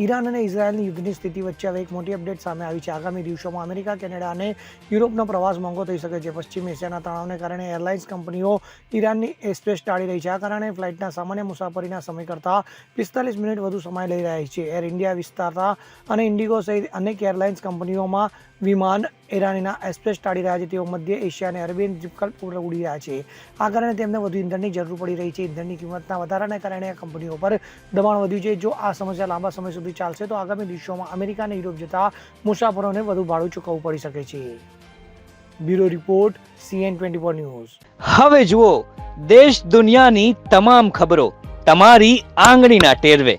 Iran અને ઇઝરાયલની યુદ્ધની સ્થિતિ વચ્ચે હવે એક મોટી અપડેટ સામે આવી છે. આગામી દિવસોમાં અમેરિકા, કેનેડા અને યુરોપનો પ્રવાસ મોંઘો થઈ શકે છે. પશ્ચિમ એશિયાના તણાવને કારણે એરલાઇન્સ કંપનીઓ ઈરાનની એરસ્પેસ ટાળી રહી છે. આ કારણે ફ્લાઇટના સામાન્ય મુસાફરીના સમય કરતાં પિસ્તાલીસ મિનિટ વધુ સમય લઈ રહ્યા છે. એર ઇન્ડિયા વિસ્તારતા અને ઇન્ડિગો સહિત અનેક એરલાઇન્સ કંપનીઓમાં વિમાન ઈરાનીના એરસ્પેસ ટાળી રહ્યા છે. તેઓ મધ્ય એશિયા અને અરેબિયન દ્વીપકલ્પ ઉપર ઉડી રહ્યા છે. આ કારણે તેમને વધુ ઇંધણની જરૂર પડી રહી છે. ઈંધણની કિંમતના વધારાને કારણે આ કંપનીઓ પર દબાણ વધ્યું છે. જો આ સમસ્યા લાંબા સમય સુધી ચાલશે, તો આગામી દિવસોમાં અમેરિકા અને યુરોપ જતા મુસાફરોને વધુ ભાડું ચૂકવવું પડી શકે છે. Bureau report, CN twenty four news. હવે જુઓ, દેશ દુનિયાની તમામ ખબરો તમારી આંગળીના ટેરવે.